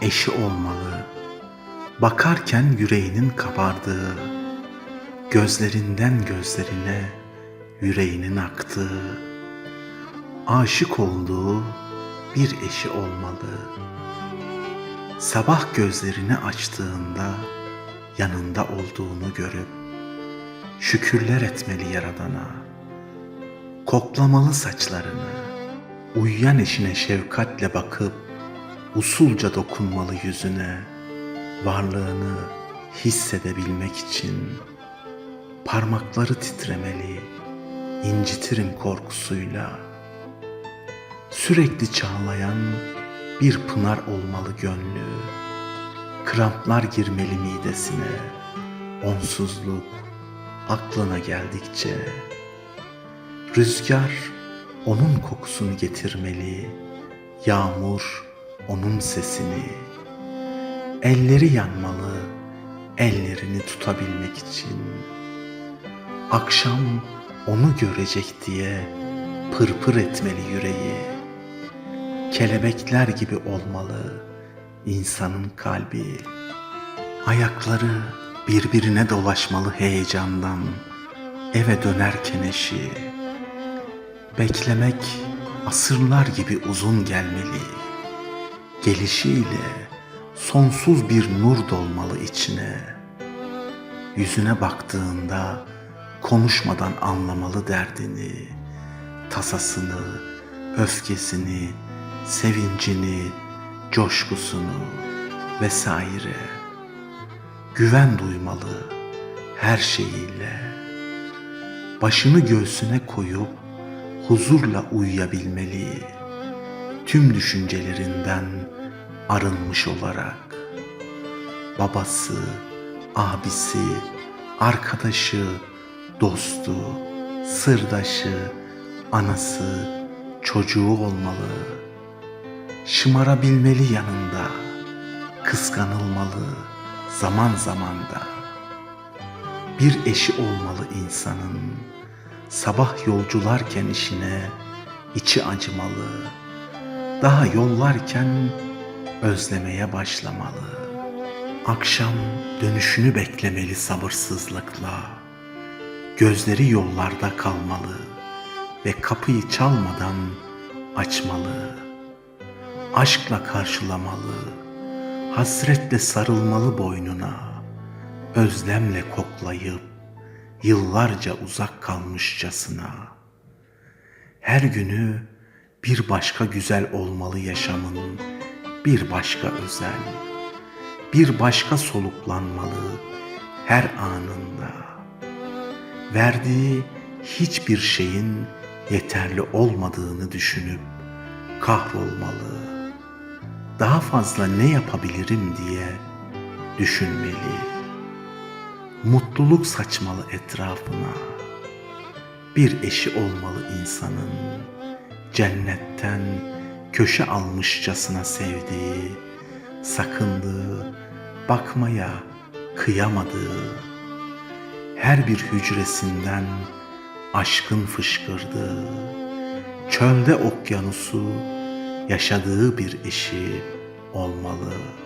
eşi olmalı. Bakarken yüreğinin kabardığı, gözlerinden gözlerine yüreğinin aktığı, aşık olduğu bir eşi olmalı. Sabah gözlerini açtığında yanında olduğunu görüp şükürler etmeli Yaradan'a. Koklamalı saçlarını, uyuyan eşine şefkatle bakıp usulca dokunmalı yüzüne, varlığını hissedebilmek için parmakları titremeli, incitirim korkusuyla. Sürekli çağlayan bir pınar olmalı gönlü, kramplar girmeli midesine, onsuzluk aklına geldikçe. Rüzgar onun kokusunu getirmeli, yağmur onun sesini. Elleri yanmalı, ellerini tutabilmek için. Akşam onu görecek diye pırpır etmeli yüreği. Kelebekler gibi olmalı insanın kalbi. Ayakları birbirine dolaşmalı heyecandan eve dönerken eşi. Beklemek asırlar gibi uzun gelmeli. Gelişiyle sonsuz bir nur dolmalı içine. Yüzüne baktığında konuşmadan anlamalı derdini, tasasını, öfkesini, sevincini, coşkusunu vesaire. Güven duymalı her şeyiyle. Başını göğsüne koyup huzurla uyuyabilmeli. Tüm düşüncelerinden arınmış olarak. Babası, abisi, arkadaşı, dostu, sırdaşı, anası, çocuğu olmalı. Şımarabilmeli yanında, kıskanılmalı zaman zaman da. Bir eşi olmalı insanın, sabah yolcularken işine içi acımalı. Daha yollarken özlemeye başlamalı. Akşam dönüşünü beklemeli sabırsızlıkla. Gözleri yollarda kalmalı ve kapıyı çalmadan açmalı. Aşkla karşılamalı, hasretle sarılmalı boynuna, özlemle koklayıp yıllarca uzak kalmışçasına. Her günü bir başka güzel olmalı yaşamın, bir başka özel, bir başka soluklanmalı her anında. Verdiği hiçbir şeyin yeterli olmadığını düşünüp kahrolmalı. Daha fazla ne yapabilirim diye düşünmeli. Mutluluk saçmalı etrafına. Bir eşi olmalı insanın cennetten köşe almışçasına sevdiği, sakındığı, bakmaya kıyamadığı, her bir hücresinden aşkın fışkırdığı, çölde okyanusu yaşadığı bir eşi olmalı.''